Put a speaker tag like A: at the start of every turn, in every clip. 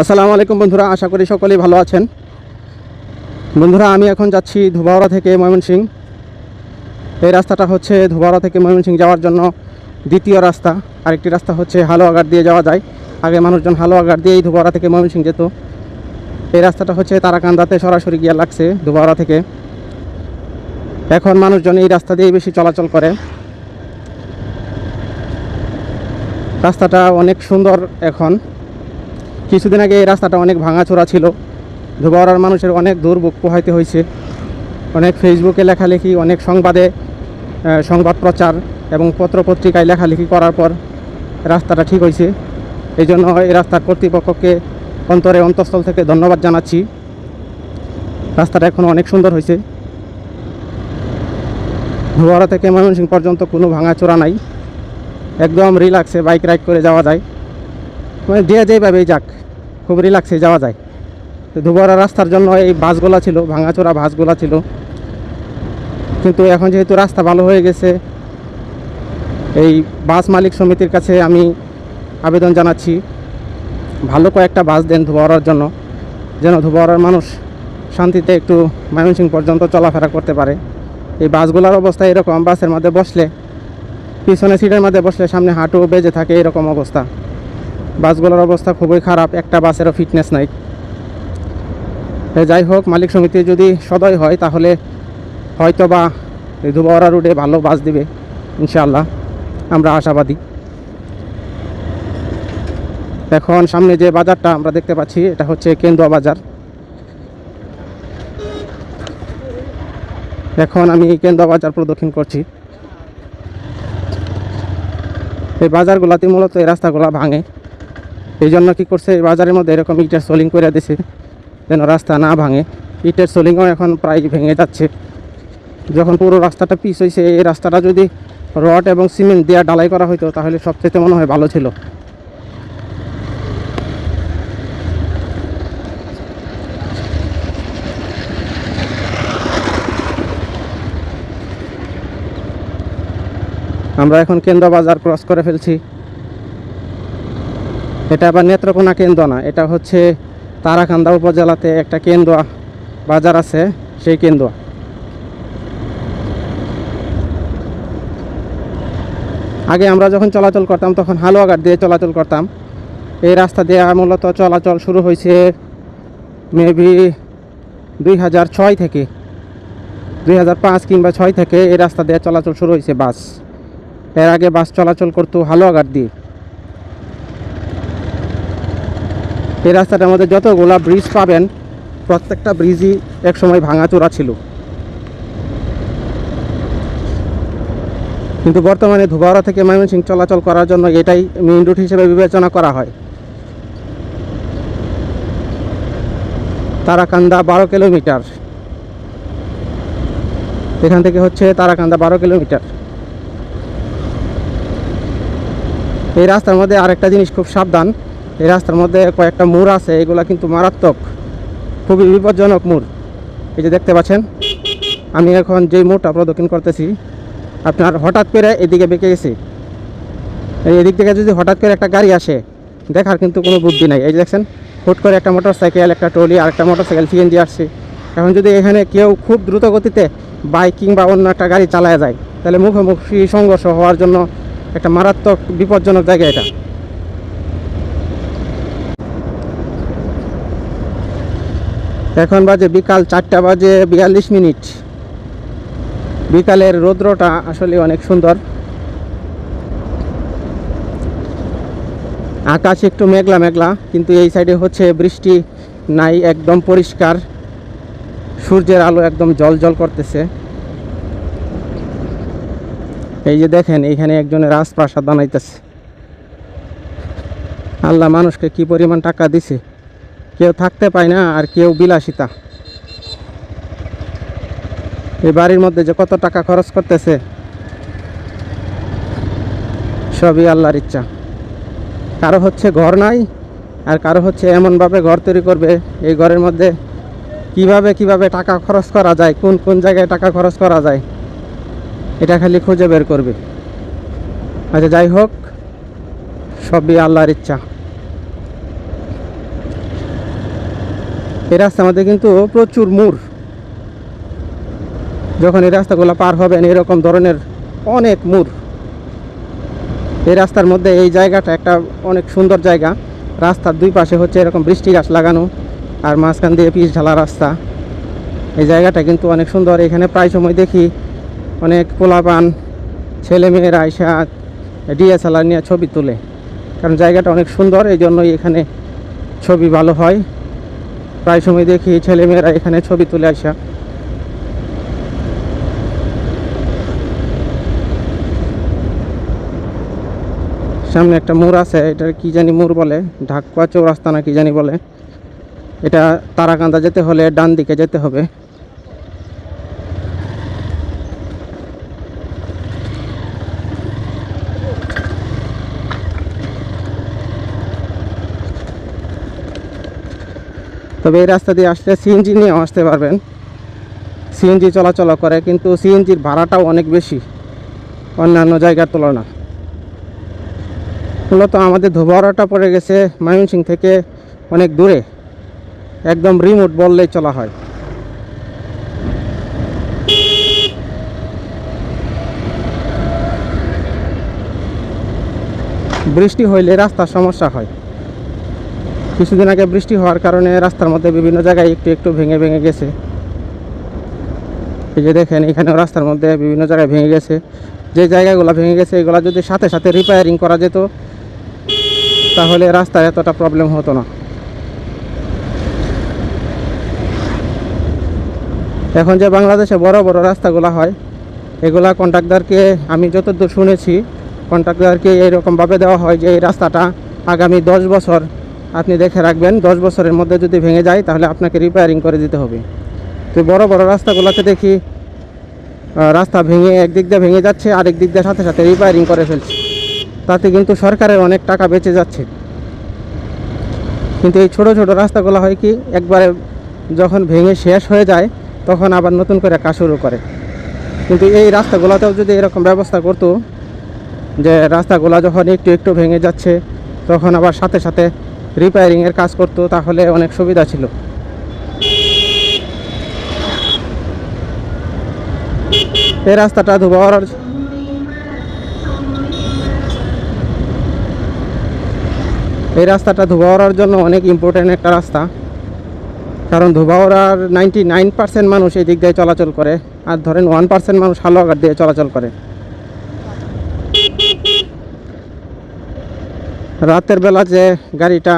A: আসসালামু আলাইকুম বন্ধুরা, আশা করি সকলেই ভালো আছেন। বন্ধুরা, আমি এখন যাচ্ছি ধুবাওড়া থেকে ময়মনসিং। এই রাস্তাটা হচ্ছে ধোবাওড়া থেকে ময়মনসিং যাওয়ার জন্য দ্বিতীয় রাস্তা। আরেকটি রাস্তা হচ্ছে হালুয়াঘাট দিয়ে যাওয়া যায়। আগে মানুষজন হালুয়াঘাট দিয়েই ধোবাওড়া থেকে ময়মনসিং যেত। এই রাস্তাটা হচ্ছে তারাকান্দাতে সরাসরি গিয়ে লাগছে ধুবাওড়া থেকে। এখন মানুষজন এই রাস্তা দিয়েই বেশি চলাচল করে। রাস্তাটা অনেক সুন্দর এখন। কিছুদিন আগে এই রাস্তাটা অনেক ভাঙাচোরা ছিল। ধোবাওড়ার মানুষের অনেক দুর্ভোগ পোহাইতে হয়েছে। অনেক ফেসবুকে লেখালেখি, অনেক সংবাদে সংবাদ প্রচার এবং পত্রপত্রিকায় লেখালেখি করার পর রাস্তাটা ঠিক হয়েছে। এই জন্য এই রাস্তার কর্তৃপক্ষকে অন্তরে অন্তঃস্থল থেকে ধন্যবাদ জানাচ্ছি। রাস্তাটা এখন অনেক সুন্দর হয়েছে। ধোয়ারা থেকে ময়মনসিং পর্যন্ত কোনো ভাঙাচোরা নাই। একদম রিল্যাক্সে বাইক রাইড করে যাওয়া যায়। মানে যে যেভাবেই যাক। খুব রিল্যাক্সে যাওয়া যায়। তো দুবারা রাস্তার জন্য এই বাসগুলা ছিল, ভাঙাচোরা বাসগুলা ছিল। কিন্তু এখন যেহেতু রাস্তা ভালো হয়ে গেছে, এই বাস মালিক সমিতির কাছে আমি আবেদন জানাচ্ছি, ভালো কয়েকটা বাস দেন ধোবাওয়ার জন্য, যেন ধোবাওয়ার মানুষ শান্তিতে একটু ময়মনসিং পর্যন্ত চলাফেরা করতে পারে। এই বাসগুলোর অবস্থা এরকম, বাসের মধ্যে বসলে, পিছনে সিটের মধ্যে বসলে সামনে হাঁটু বেজে থাকে এরকম অবস্থা। বাসগুলোর অবস্থা খুবই খারাপ, একটা বাসেরও ফিটনেস নাই। যাই হোক, মালিক সমিতি যদি সদয় হয়, তাহলে হয়তো বা ধুবাওয়ারা রুটে ভালো বাস দিবে, ইনশাআল্লাহ। আমরা আশাবাদী। এখন সামনে যে বাজারটা আমরা দেখতে পাচ্ছি, এটা হচ্ছে কেন্দুয়া বাজার। এখন আমি কেন্দুয়া বাজার প্রদক্ষিণ করছি। এই বাজারগুলাতে মূলত এই রাস্তাগুলা ভাঙে। এই জন্য কী করছে? বাজারের মধ্যে এরকম ইটের সোলিং করে দিছে, যেন রাস্তা না ভাঙে। ইটের সোলিংও এখন প্রায় ভেঙে যাচ্ছে। যখন পুরো রাস্তাটা পিস হয়েছে এই রাস্তাটা যদি রড এবং সিমেন্ট দিয়ে ডালাই করা হতো তাহলে সবচেয়ে মনে হয় ভালো ছিল। আমরা এখন কেন্দ্র বাজার ক্রস করে ফেলছি। এটা আবার নেত্রকোনা কেন্দ্র না, এটা হচ্ছে তারাকান্দা উপজেলাতে একটা কেন্দ্র বাজার আছে, সেই কেন্দ্র। আগে আমরা যখন চলাচল করতাম, তখন হালুয়াঘাট দিয়ে চলাচল করতাম। এই রাস্তা দিয়ে মূলত চলাচল শুরু হয়েছে মেবি দুই হাজার ছয় থেকে, দুই হাজার পাঁচ কিংবা ছয় থেকে এই রাস্তা দিয়ে চলাচল শুরু হয়েছে বাস। এর আগে বাস চলাচল করতো হালুয়াঘাট দিয়ে। এই রাস্তাটার মধ্যে যতগুলা ব্রিজ পাবেন, প্রত্যেকটা ব্রিজই একসময় ভাঙাচোরা ছিল। কিন্তু বর্তমানে ধুবাওড়া থেকে ময়মনসিং চলাচল করার জন্য এটাই মেইন রুট হিসেবে বিবেচনা করা হয়। তারাকান্দা বারো কিলোমিটার। এখান থেকে হচ্ছে তারাকান্দা বারো কিলোমিটার। এই রাস্তার মধ্যে আরেকটা জিনিস খুব সাবধান এই রাস্তার মধ্যে কয়েকটা মোড় আছে, এগুলা কিন্তু মারাত্মক, খুবই বিপজ্জনক মোড়। এই যে দেখতে পাচ্ছেন, আমি এখন যেই মোড়টা প্রদক্ষিণ করতেছি, আপনার হঠাৎ করে এদিকে বেঁকে গেছি। এদিক থেকে যদি হঠাৎ করে একটা গাড়ি আসে, দেখার কিন্তু কোনো বুদ্ধি নাই। এই যে দেখছেন, হুট করে একটা মোটর সাইকেল একটা ট্রলি আর একটা মোটর সাইকেল সিএনজি আসছে। এখন যদি এখানে কেউ খুব দ্রুত গতিতে বাইক কিংবা অন্য একটা গাড়ি চালায় যায়, তাহলে মুখোমুখি সংঘর্ষ হওয়ার জন্য একটা মারাত্মক বিপজ্জনক জায়গা এটা। এখন বাজে বিকাল চারটা বাজে বিয়াল্লিশ মিনিট। বিকালের রৌদ্রটা আসলে অনেক সুন্দর। আকাশ একটু মেঘলা মেঘলা, কিন্তু এই সাইডে হচ্ছে বৃষ্টি নাই, একদম পরিষ্কার। সূর্যের আলো একদম জল জল করতেছে। এই যে দেখেন, এইখানে একজনের রাজপ্রাসাদ বানাইতেছে। আল্লাহ মানুষকে কি পরিমাণ টাকা দিছে? কেউ থাকতে পায় না আর কেউ বিলাসিতা। এই বাড়ির মধ্যে যে কত টাকা খরচ করতেছে, সবই আল্লাহর ইচ্ছা। কারও হচ্ছে ঘর নাই, আর কারও হচ্ছে এমনভাবে ঘর তৈরি করবে, এই ঘরের মধ্যে কীভাবে কীভাবে টাকা খরচ করা যায়, কোন কোন জায়গায় টাকা খরচ করা যায়, এটা খালি খুঁজে বের করবে। আচ্ছা যাই হোক, সবই আল্লাহর ইচ্ছা। এই রাস্তার মধ্যে কিন্তু প্রচুর মুর। যখন এই রাস্তাগুলো পার হবেন, এরকম ধরনের অনেক মুর। এই রাস্তার মধ্যে এই জায়গাটা একটা অনেক সুন্দর জায়গা। রাস্তার দুই পাশে হচ্ছে এরকম বৃষ্টি গাছ লাগানো আর মাঝখান দিয়ে পিচ ঢালা রাস্তা। এই জায়গাটা কিন্তু অনেক সুন্দর। এখানে প্রায় সময় দেখি অনেক পোলাপান ছেলে মেয়েরা আইসা ডিএসএলআর নিয়ে ছবি তোলে। কারণ জায়গাটা অনেক সুন্দর, এই জন্যই এখানে ছবি ভালো হয়। প্রায় সময় দেখি ছেলেমেয়েরা এখানে ছবি তুলে আসা। সামনে একটা মোড় আছে এটার কি জানি মোড় বলে ঢাকুয়া চৌরাস্তা না কি জানি বলে। এটা তারাকান্দা যেতে হলে ডান দিকে যেতে হবে। তবে এই রাস্তা দিয়ে আসলে সিএনজি নিয়েও আসতে পারবেন। সিএনজি চলাচল করে, কিন্তু সিএনজির ভাড়াটাও অনেক বেশি অন্যান্য জায়গার তুলনা মূলত আমাদের ধোবাড়াটা পড়ে গেছে ময়মনসিং থেকে অনেক দূরে। একদম রিমোট বললেই চলা হয়। বৃষ্টি হইলে রাস্তার সমস্যা হয়। কিছুদিন আগে বৃষ্টি হওয়ার কারণে রাস্তার মধ্যে বিভিন্ন জায়গায় একটু একটু ভেঙে ভেঙে গেছে। এই যে দেখেন, এখানেও রাস্তার মধ্যে বিভিন্ন জায়গায় ভেঙে গেছে। যে জায়গাগুলো ভেঙে গেছে, এগুলো যদি সাথে সাথে রিপেয়ারিং করা যেত, তাহলে রাস্তায় এতটা প্রবলেম হতো না। এখন যে বাংলাদেশে বড় বড় রাস্তাগুলো হয়, এগুলা কন্ট্রাক্টরকে আমি যতদূর শুনেছি কন্ট্রাক্টরকে এরকমভাবে দেওয়া হয় যে এই রাস্তাটা আগামী দশ বছর আপনি দেখে রাখবেন, দশ বছরের মধ্যে যদি ভেঙে যায়, তাহলে আপনাকে রিপেয়ারিং করে দিতে হবে। তো বড় বড় রাস্তাগুলোতে দেখি রাস্তা ভেঙে একদিক দিয়ে ভেঙে যাচ্ছে, আরেক দিক দিয়ে সাথে সাথে রিপেয়ারিং করে ফেলছে। তাতে কিন্তু সরকারের অনেক টাকা বেঁচে যাচ্ছে। কিন্তু এই ছোট ছোট রাস্তাগুলো হয় কি, একবারে যখন ভেঙে শেষ হয়ে যায়, তখন আবার নতুন করে কাজ শুরু করে। কিন্তু এই রাস্তাগুলোতেও যদি এরকম ব্যবস্থা করতো, যে রাস্তাগুলো যখন একটু একটু ভেঙে যাচ্ছে, তখন আবার সাথে সাথে রিপেয়ারিংয়ের কাজ করতো, তাহলে অনেক সুবিধা ছিল। এই রাস্তাটা ধুবাওয়ার এই রাস্তাটা ধুবাওয়ার জন্য অনেক ইম্পর্টেন্ট একটা রাস্তা। কারণ ধুবাওয়ার নাইনটি নাইন পার্সেন্ট মানুষ এই দিক দিয়ে চলাচল করে, আর ধরেন ওয়ান পার্সেন্ট মানুষ হালুয়াঘাট দিয়ে চলাচল করে। রাতের বেলা যে গাড়িটা,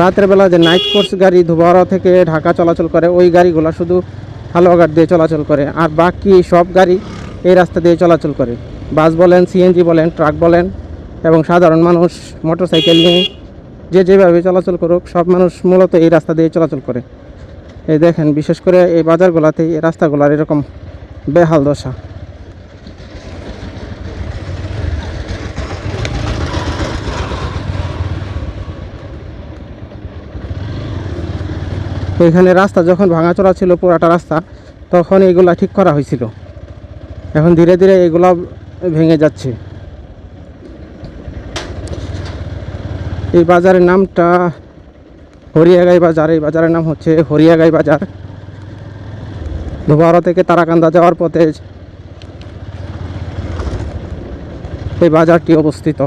A: রাতের বেলা যে নাইট কোর্স গাড়ি ধুবাওয়ারা থেকে ঢাকা চলাচল করে, ওই গাড়িগুলো শুধু হালুয়াঘাট দিয়ে চলাচল করে, আর বাকি সব গাড়ি এই রাস্তা দিয়ে চলাচল করে। বাস বলেন সিএনজি বলেন ট্রাক বলেন, এবং সাধারণ মানুষ মোটরসাইকেল নিয়ে যে যেভাবে চলাচল করুক, সব মানুষ মূলত এই রাস্তা দিয়ে চলাচল করে। এই দেখেন, বিশেষ করে এই বাজারগুলোতে এই রাস্তাগুলোর এরকম বেহাল দশা। এখানে রাস্তা যখন ভাঙাচোরা ছিল, পুরাটা রাস্তা, তখন এগুলা ঠিক করা হয়েছিল। এখন ধীরে ধীরে এগুলা ভেঙে যাচ্ছে। এই বাজারের নামটা হরিয়াগাই বাজার। এই বাজারের নাম হচ্ছে হরিয়াগাই বাজার। ধোবাড়া থেকে তারাকান্দা যাওয়ার পথে এই বাজারটি অবস্থিত।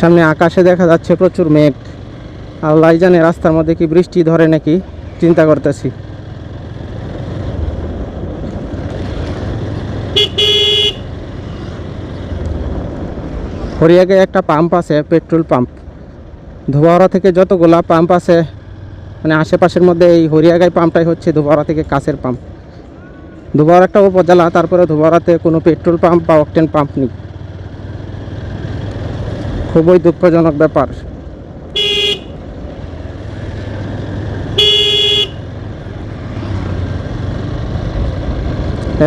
A: সামনে আকাশে দেখা যাচ্ছে প্রচুর মেঘ। আল্লাহ জানে রাস্তার মধ্যে কি বৃষ্টি ধরে নাকি? চিন্তা করতেছি। হরিয়াগে একটা পাম্প আছে, পেট্রোল পাম্প। ধোবাওড়া থেকে যতগুলা পাম্প আছে মানে আশেপাশের মধ্যে এই হরিয়াগাই পাম্পটাই হচ্ছে ধোবাওড়া থেকে কাছের পাম্প। ধোবাওড়া একটা উপজেলা, তারপরে ধোবাওড়াতে কোনো পেট্রোল পাম্প বা অকটেন পাম্প নেই। খুবই দুঃখজনক ব্যাপার।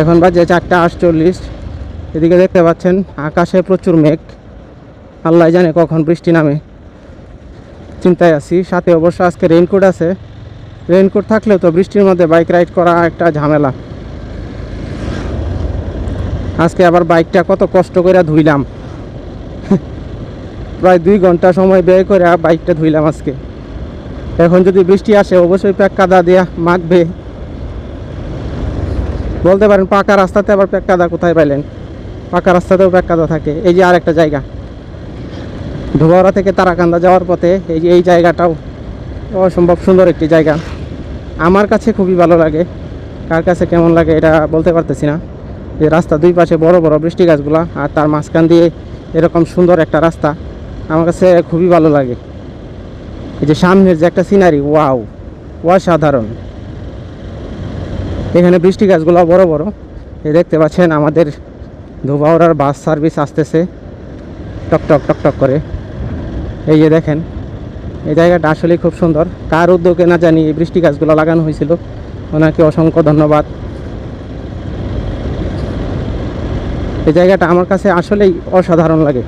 A: এখন বাজে চারটা আটচল্লিশ। এদিকে দেখতে পাচ্ছেন, আকাশে প্রচুর মেঘ। আল্লাহ জানে কখন বৃষ্টি নামে। চিন্তায় আছি, সাথে অবশ্য আজকে রেইনকোট আছে। রেইনকোট থাকলেও তো বৃষ্টির মধ্যে বাইক রাইড করা একটা ঝামেলা। আজকে আবার বাইকটা কত কষ্ট করে ধুইলাম। প্রায় দুই ঘণ্টা সময় ব্যয় করে বাইকটা ধুইলাম আজকে। এখন যদি বৃষ্টি আসে, অবশ্যই প্যাক কাদা দেয়া মাখবে। বলতে পারেন পাকা রাস্তাতে আবার প্যাক কাদা কোথায় পাইলেন? পাকা রাস্তাতেও প্যাক কাদা থাকে। এই যে আর একটা জায়গা। ধোবাড়া থেকে তারাকান্দা যাওয়ার পথে এই যে এই জায়গাটাও অসম্ভব সুন্দর একটি জায়গা। আমার কাছে খুবই ভালো লাগে। কার কাছে কেমন লাগে এটা বলতে পারতেছি না। যে রাস্তা দুই পাশে বড় বড় বৃষ্টি গাছগুলা আর তার মাঝখান দিয়ে এরকম সুন্দর একটা রাস্তা। আমার কাছে খুবই ভালো লাগে। এই যে সামনের যে একটা সিনারি ওয়াও অসাধারণ। এখানে বৃষ্টি গাছগুলো বড় বড়। এই দেখতে পাচ্ছেন আমাদের ধোবাউড়ার বাস সার্ভিস আসতেছে। টক টক টক টক করে। এই যে দেখেন, এই জায়গাটা আসলেই খুব সুন্দর। কার উদ্যোগে না জানি এই বৃষ্টি গাছগুলো লাগানো হয়েছিল। ওনাকে অসংখ্য ধন্যবাদ। এই জায়গাটা আমার কাছে আসলেই অসাধারণ লাগে।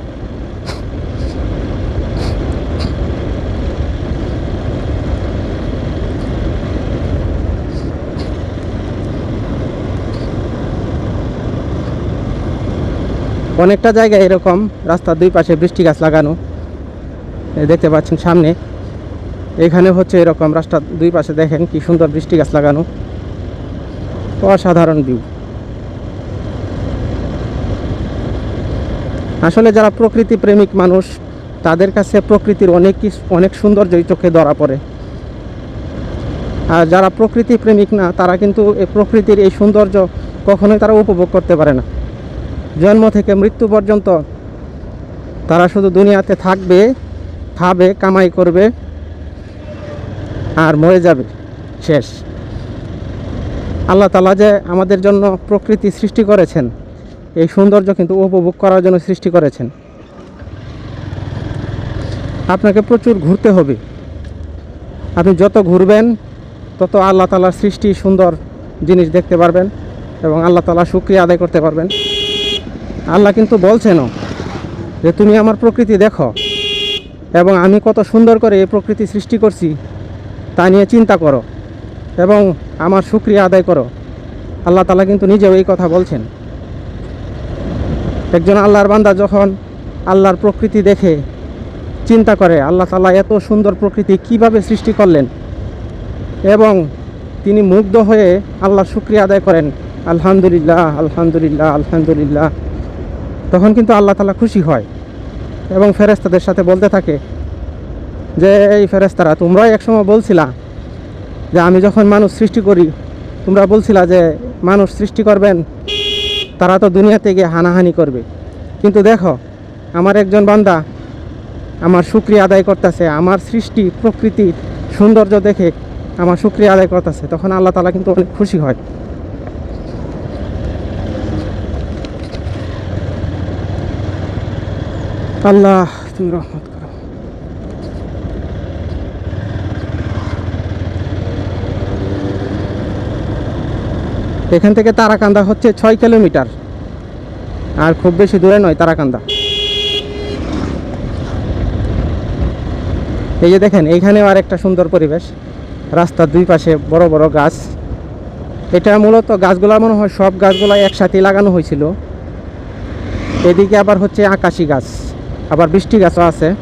A: অনেকটা জায়গায় এরকম রাস্তার দুই পাশে বৃষ্টি গাছ লাগানো। দেখতে পাচ্ছেন সামনে। এখানে হচ্ছে এরকম রাস্তার দুই পাশে দেখেন কি সুন্দর বৃষ্টি গাছ লাগানো। অসাধারণ ভিউ আসলে যারা প্রকৃতি প্রেমিক মানুষ, তাদের কাছে প্রকৃতির অনেক অনেক সৌন্দর্যই চোখে ধরা পড়ে। আর যারা প্রকৃতি প্রেমিক না, তারা কিন্তু এই প্রকৃতির এই সৌন্দর্য কখনোই তারা উপভোগ করতে পারে না। জন্ম থেকে মৃত্যু পর্যন্ত তারা শুধু দুনিয়াতে থাকবে, খাবে, কামাই করবে আর মরে যাবে। শেষ। আল্লাহ তালা যে আমাদের জন্য প্রকৃতি সৃষ্টি করেছেন, এই সৌন্দর্য কিন্তু উপভোগ করার জন্য সৃষ্টি করেছেন। আপনাকে প্রচুর ঘুরতে হবে। আপনি যত ঘুরবেন, তত আল্লাহ তালার সৃষ্টি সুন্দর জিনিস দেখতে পারবেন এবং আল্লাহ তালা শুক্রিয়া আদায় করতে পারবেন। আল্লাহ কিন্তু বলছেনও যে তুমি আমার প্রকৃতি দেখো এবং আমি কত সুন্দর করে এই প্রকৃতি সৃষ্টি করছি তা নিয়ে চিন্তা করো এবং আমার শুক্রিয়া আদায় করো। আল্লাহ তালা কিন্তু নিজেও এই কথা বলছেন। একজন আল্লাহর বান্দা যখন আল্লাহর প্রকৃতি দেখে চিন্তা করে, আল্লাহ তালা এত সুন্দর প্রকৃতি কীভাবে সৃষ্টি করলেন এবং তিনি মুগ্ধ হয়ে আল্লাহর শুক্রিয়া আদায় করেন, আলহামদুলিল্লাহ আলহামদুলিল্লাহ আলহামদুলিল্লাহ। তখন কিন্তু আল্লাহ তালা খুশি হয় এবং ফেরেস্তাদের সাথে বলতে থাকে যে, এই ফেরেস্তারা তোমরাই একসময় বলছিলা যে, আমি যখন মানুষ সৃষ্টি করি, তোমরা বলছিলা যে, মানুষ সৃষ্টি করবেন, তারা তো দুনিয়াতে গিয়ে হানাহানি করবে। কিন্তু দেখো, আমার একজন বান্দা আমার শুক্রিয়া আদায় করতেছে, আমার সৃষ্টি প্রকৃতির সৌন্দর্য দেখে আমার শুক্রিয়া আদায় করতেছে, তখন আল্লাহ তালা কিন্তু অনেক খুশি হয়। আল্লাহ, তুমি রহমত করো। এখান থেকে তারাকান্দা হচ্ছে ছয় কিলোমিটার। আর খুব বেশি দূরে নয় তারাকান্দা। এই যে দেখেন এইখানেও আর একটা সুন্দর পরিবেশ। রাস্তার দুই পাশে বড় বড় গাছ। এটা মূলত গাছগুলা মনে হয় সব গাছগুলা একসাথে লাগানো হয়েছিল। এদিকে আবার হচ্ছে আকাশি গাছ। আবার বৃষ্টি গাছও আছে।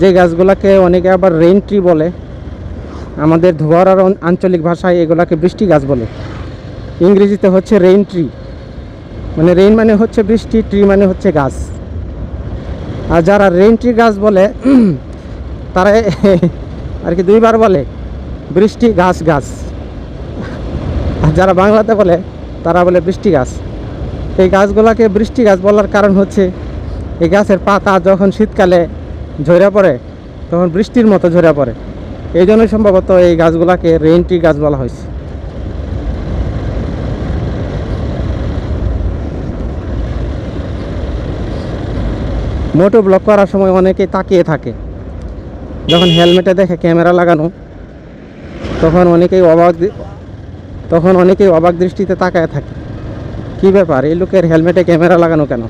A: যে গাছগুলোকে অনেকে আবার রেইন ট্রি বলে। আমাদের ধোয়ারার আঞ্চলিক ভাষায় এগুলাকে বৃষ্টি গাছ বলে। ইংরেজিতে হচ্ছে রেইন ট্রি মানে রেইন মানে হচ্ছে বৃষ্টি ট্রি মানে হচ্ছে গাছ। আর যারা রেইন ট্রি গাছ বলে, তারা আর কি দুইবার বলে, বৃষ্টি গাছ গাছ। আর যারা বাংলাতে বলে, তারা বলে বৃষ্টি গাছ। এই গাছগুলোকে বৃষ্টি গাছ বলার কারণ হচ্ছে এই গাছের পাতা যখন শীতকালে ঝরে পড়ে, তখন বৃষ্টির মতো ঝরে পড়ে। এই জন্যই সম্ভবত এই গাছগুলাকে রেইন ট্রি গাছ বলা হয়েছে। মোটো ব্লক করার সময় অনেকেই তাকিয়ে থাকে। যখন হেলমেটে দেখে ক্যামেরা লাগানো, তখন অনেকেই অবাক তখন অনেকেই অবাক দৃষ্টিতে তাকায় থাকে। কী ব্যাপার? এই লোকের হেলমেটে ক্যামেরা লাগানো কেন?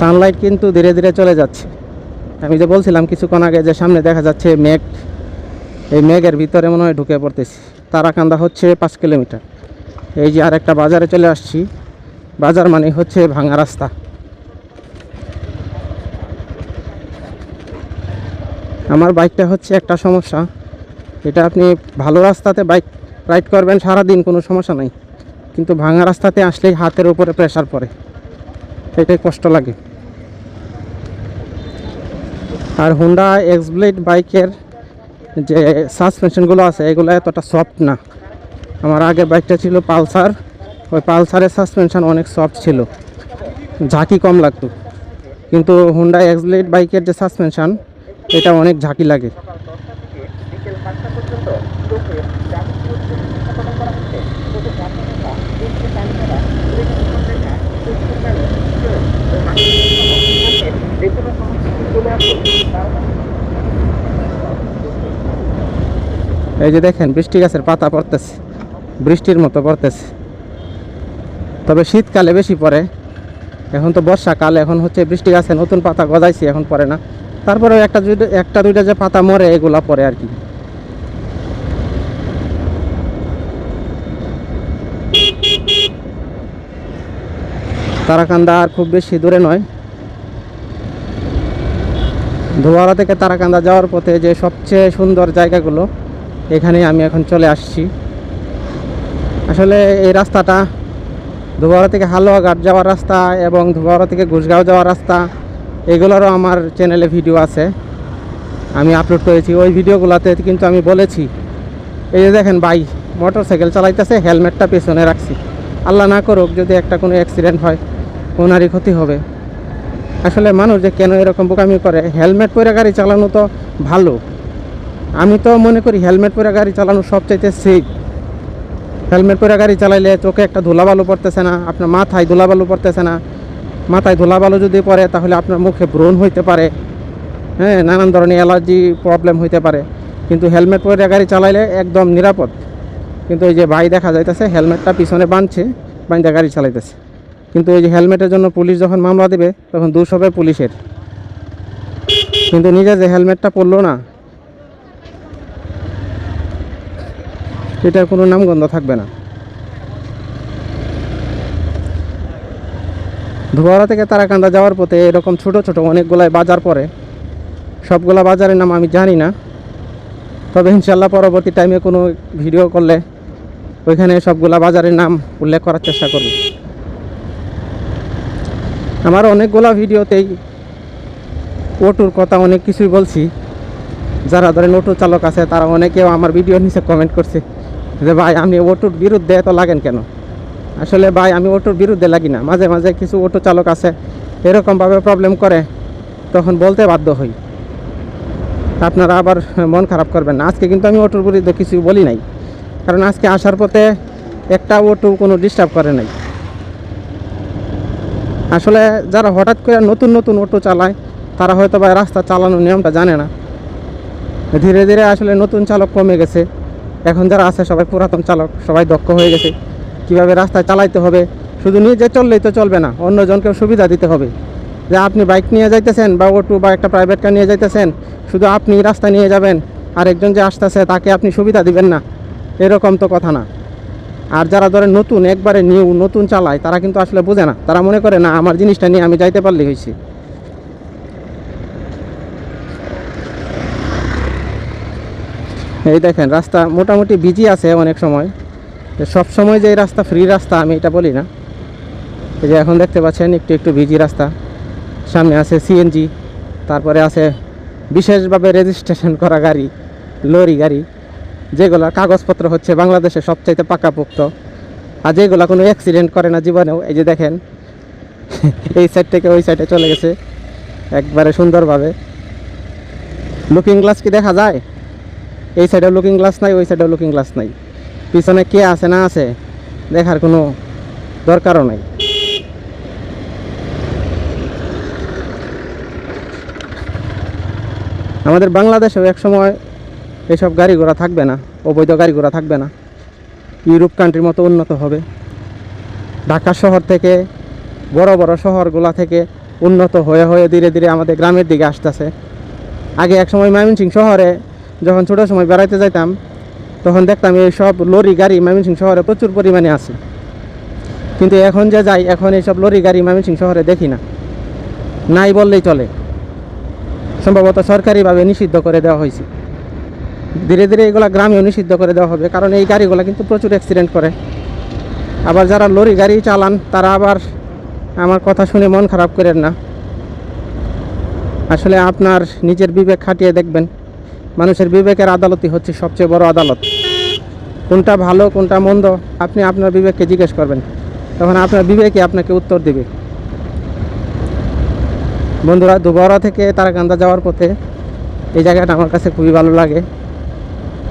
A: সানলাইট কিন্তু ধীরে ধীরে চলে যাচ্ছে। আমি যে বলছিলাম কিছুক্ষণ আগে যে সামনে দেখা যাচ্ছে মেঘ, এই মেঘের ভিতরে মনে হয় ঢুকে পড়তেছি। তারাকান্দা হচ্ছে পাঁচ কিলোমিটার। এই যে আরেকটা বাজারে চলে আসছি। বাজার মানে হচ্ছে ভাঙা রাস্তা। আমার বাইকটা হচ্ছে একটা সমস্যা। এটা আপনি ভালো রাস্তাতে বাইক রাইড করবেন সারাদিন কোনো সমস্যা নাই। কিন্তু ভাঙা রাস্তাতে আসলেই হাতের উপরে প্রেশার পড়ে। এটাই কষ্ট লাগে। আর হুন্ডা এক্স ব্লেড বাইকের যে সাসপেনশনগুলো আছে, এগুলো এতটা সফট না। আমার আগের বাইকটা ছিল পালসার, ওই পালসারের সাসপেনশন অনেক সফট ছিল। ঝাঁকি কম লাগতো। কিন্তু হুন্ডা এক্স ব্লেড বাইকের যে সাসপেনশন এটা অনেক ঝাঁকি লাগে। এই যে দেখেন, বৃষ্টি গাছের পাতা পড়তেছে, বৃষ্টির মতো পড়তেছে। তবে শীতকালে বেশি পড়ে। এখন তো বর্ষাকাল, এখন হচ্ছে বৃষ্টি গাছে নতুন পাতা গজাইছে, এখন পড়ে না। তারপরে একটা একটা দুইটা যে পাতা মরে, এগুলা পড়ে আর কি। তারাকান্দা আর খুব বেশি দূরে নয়। ধোয়ারা থেকে তারাকান্দা যাওয়ার পথে যে সবচেয়ে সুন্দর জায়গাগুলো, এখানে আমি এখন চলে আসছি। আসলে এই রাস্তাটা ধোবাড়া থেকে হালুয়াঘাট যাওয়ার রাস্তা এবং ধোবাড়া থেকে ঘুষগাঁও যাওয়ার রাস্তা, এগুলোরও আমার চ্যানেলে ভিডিও আছে। আমি আপলোড করেছি, ওই ভিডিওগুলোতে কিন্তু আমি বলেছি, এই যে দেখেন ভাই মোটর সাইকেল চালাইতেছে হেলমেটটা পেছনে রাখছি। আল্লাহ না করুক, যদি একটা কোনো অ্যাক্সিডেন্ট হয়, ওনারই ক্ষতি হবে। আসলে মানুষ যে কেন এরকম বোকামি করে? হেলমেট পরে গাড়ি চালানো তো ভালো। আমি তো মনে করি হেলমেট পরে গাড়ি চালানো সবচাইতে সেফ হেলমেট পরে গাড়ি চালাইলে চোখে একটা ধুলাবালু পড়তেছে না, আপনার মাথায় ধুলাবালু পড়তেছে না। মাথায় ধুলাবালু যদি পড়ে, তাহলে আপনার মুখে ব্রণ হইতে পারে। হ্যাঁ নানান ধরনের অ্যালার্জি প্রবলেম হইতে পারে। কিন্তু হেলমেট পরে গাড়ি চালাইলে একদম নিরাপদ। কিন্তু এই যে ভাই দেখা যাইতেছে, হেলমেটটা পিছনে বাঁধছে, বাঁধা গাড়ি চালাইতেছে। কিন্তু এই যে হেলমেটের জন্য পুলিশ যখন মামলা দেবে, তখন দোষ হবে পুলিশের। কিন্তু নিজে যে হেলমেটটা পরলো না, এটার কোনো নামগন্ধ থাকবে না। ধোয়ারা থেকে তারাকান্দা যাওয়ার পথে এরকম ছোট ছোট অনেকগুলাই বাজার পড়ে। সবগুলা বাজারের নাম আমি জানি না। তবে ইনশাল্লাহ পরবর্তী টাইমে কোনো ভিডিও করলে ওইখানে সবগুলা বাজারের নাম উল্লেখ করার চেষ্টা করব। আমার অনেকগুলা ভিডিওতেই অটোর কথা অনেক কিছুই বলছি। যারা ধরেন অটো চালক আছে, তারা অনেকেও আমার ভিডিওর নিচে কমেন্ট করছে যে, ভাই, আপনি অটোর বিরুদ্ধে এত লাগেন কেন? আসলে ভাই, আমি অটোর বিরুদ্ধে লাগি না। মাঝে মাঝে কিছু অটো চালক আছে, এরকমভাবে প্রবলেম করে, তখন বলতে বাধ্য হই। আপনারা আবার মন খারাপ করবেন না। আজকে কিন্তু আমি অটোর বিরুদ্ধে কিছু বলি নাই। কারণ আজকে আসার পথে একটা অটো কোনো ডিস্টার্ব করে নাই। আসলে যারা হঠাৎ করে নতুন নতুন অটো চালায়, তারা হয়তো বা রাস্তা চালানোর নিয়মটা জানে না। ধীরে ধীরে আসলে নতুন চালক কমে গেছে। এখন যারা আছে সবাই পুরাতন চালক, সবাই দক্ষ হয়ে গেছে। কীভাবে রাস্তায় চালাইতে হবে? শুধু নিজে চললেই তো চলবে না, অন্যজনকেও সুবিধা দিতে হবে। যে আপনি বাইক নিয়ে যাইতেছেন বা অটো বা একটা প্রাইভেট কার নিয়ে যাইতেছেন, শুধু আপনি রাস্তায় নিয়ে যাবেন আর একজন যে আসতেছে তাকে আপনি সুবিধা দিবেন না। এরকম তো কথা না। আর যারা ধরেন নতুন, একবারে নিউ নতুন চালায়, তারা কিন্তু আসলে বোঝে না। তারা মনে করে, না, আমার জিনিসটা নিয়ে আমি যাইতে পারলে হয়েছি এই দেখেন, রাস্তা মোটামুটি বিজি আছে অনেক সময়। সব সময় যে রাস্তা ফ্রি রাস্তা, আমি এটা বলি না। এই যে এখন দেখতে পাচ্ছেন, একটু একটু বিজি রাস্তা। সামনে আছে সিএনজি তারপরে আছে বিশেষভাবে রেজিস্ট্রেশন করা গাড়ি লরি গাড়ি। যেগুলো কাগজপত্র হচ্ছে বাংলাদেশে সবচাইতে পাকাপোক্ত। আর যেগুলো কোনো অ্যাক্সিডেন্ট করে না জীবনেও, এই যে দেখেন, এই সাইড থেকে ওই সাইডে চলে গেছে, একবারে সুন্দরভাবে। লুকিং গ্লাস কি দেখা যায়? এই সাইডে লুকিং গ্লাস নাই, ওই সাইডে লুকিং গ্লাস নাই। পিছনে কে আছে, না আছে, দেখার কোনো দরকারও নাই। আমাদের বাংলাদেশেও এক সময় এসব গাড়ি ঘোড়া থাকবে না, অবৈধ গাড়ি ঘোড়া থাকবে না। ইউরোপ কান্ট্রির মতো উন্নত হবে। ঢাকা শহর থেকে, বড় বড় শহরগুলা থেকে উন্নত হয়ে হয়ে ধীরে ধীরে আমাদের গ্রামের দিকে আসতেছে। আগে এক সময় ময়মনসিং শহরে যখন ছোটো সময় বেড়াইতে যাইতাম, তখন দেখতাম এই সব লরি গাড়ি ময়মনসিং শহরে প্রচুর পরিমাণে আছে। কিন্তু এখন যে যাই, এখন এইসব লরি গাড়ি ময়মনসিংহ শহরে দেখি না। নাই বললেই চলে। সম্ভবত সরকারিভাবে নিষিদ্ধ করে দেওয়া হয়েছে। ধীরে ধীরে এগুলা গ্রামেও নিষিদ্ধ করে দেওয়া হবে। কারণ এই গাড়িগুলো কিন্তু প্রচুর অ্যাক্সিডেন্ট করে। আবার যারা লরি গাড়ি চালান, তারা আবার আমার কথা শুনে মন খারাপ করেন না। আসলে আপনার নিজের বিবেক খাটিয়ে দেখবেন। মানুষের বিবেকের আদালতই হচ্ছে সবচেয়ে বড় আদালত। কোনটা ভালো, কোনটা মন্দ, আপনি আপনার বিবেককে জিজ্ঞেস করবেন। তখন আপনার বিবেকই আপনাকে উত্তর দেবে। বন্ধুরা দুবরা থেকে তারাকান্দা যাওয়ার পথে এই জায়গাটা আমার কাছে খুবই ভালো লাগে।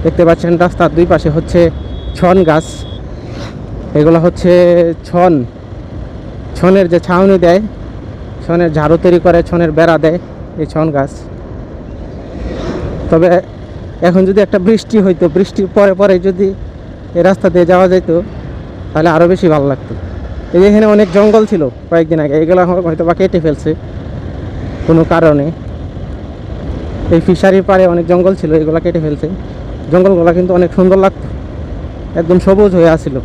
A: দেখতে পাচ্ছেন, রাস্তার দুই পাশে হচ্ছে ছন গাছ। এগুলো হচ্ছে ছন। ছনের যে ছাউনি দেয়, ছনের ঝাড়ু তৈরি করে, ছনের বেড়া দেয় এই ছন গাছ। তবে এখন যদি একটা বৃষ্টি হইতো, বৃষ্টির পরে পরে যদি এই রাস্তা দিয়ে যাওয়া যেত তাহলে আরও বেশি ভালো লাগতো। এই এখানে অনেক জঙ্গল ছিল কয়েকদিন আগে, এগুলো হয়তো বা কেটে ফেলছে কোনো কারণে। এই ফিশারির পাড়ে অনেক জঙ্গল ছিল, এগুলো কেটে ফেলছে। জঙ্গলগুলো কিন্তু অনেক সুন্দর লাগতো একদম সবুজ হয়ে আছিল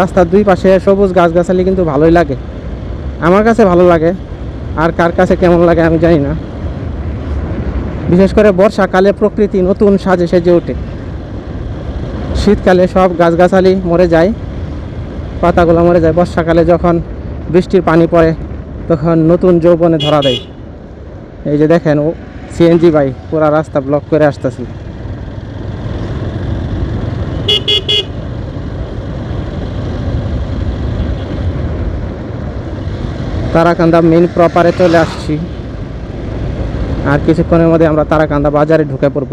A: রাস্তার দুই পাশে সবুজ গাছগাছালি কিন্তু ভালোই লাগে। আমার কাছে ভালো লাগে, আর কার কাছে কেমন লাগে আমি জানি না। বিশেষ করে বর্ষাকালে প্রকৃতি নতুন সাজে সেজে ওঠে। শীতকালে সব গাছগাছালি মরে যায়, পাতাগুলো মরে যায়। বর্ষাকালে যখন বৃষ্টির পানি পড়ে, তখন নতুন যৌবনে ধরা দেয়। এই যে দেখেন ও সিএনজি ভাই, পুরা রাস্তা ব্লক করে আসতেছে। তারাকান্দা মেইন প্রপারে চলে আসছি। আর কিছুক্ষণের মধ্যে আমরা তারাকান্দা বাজারে ঢুকে পড়ব।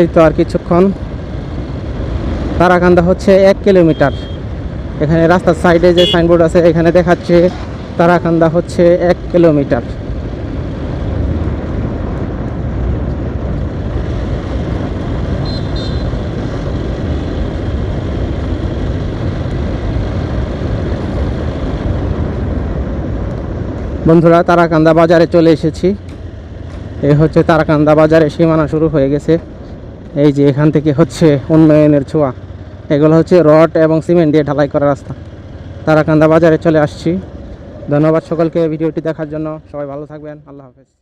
A: এই তো আর কিছুক্ষণ। তারাকান্দা হচ্ছে এক কিলোমিটার। এখানে রাস্তার সাইডে যে সাইনবোর্ড আছে, এখানে দেখাচ্ছে তারাকান্দা হচ্ছে এক কিলোমিটার। বন্ধুরা, তারাকান্দা বাজারে চলে এসেছি। এই হচ্ছে তারাকান্দা বাজারে সীমানা শুরু হয়ে গেছে। এই যে এখান থেকে হচ্ছে উন্নয়নের ছোঁয়া। এগুলো হচ্ছে রড এবং সিমেন্ট দিয়ে ঢালাই করা রাস্তা। তারাকান্দা বাজারে চলে আসছি। ধন্যবাদ সকলকে ভিডিওটি দেখার জন্য। সবাই ভালো থাকবেন। আল্লাহ হাফেজ।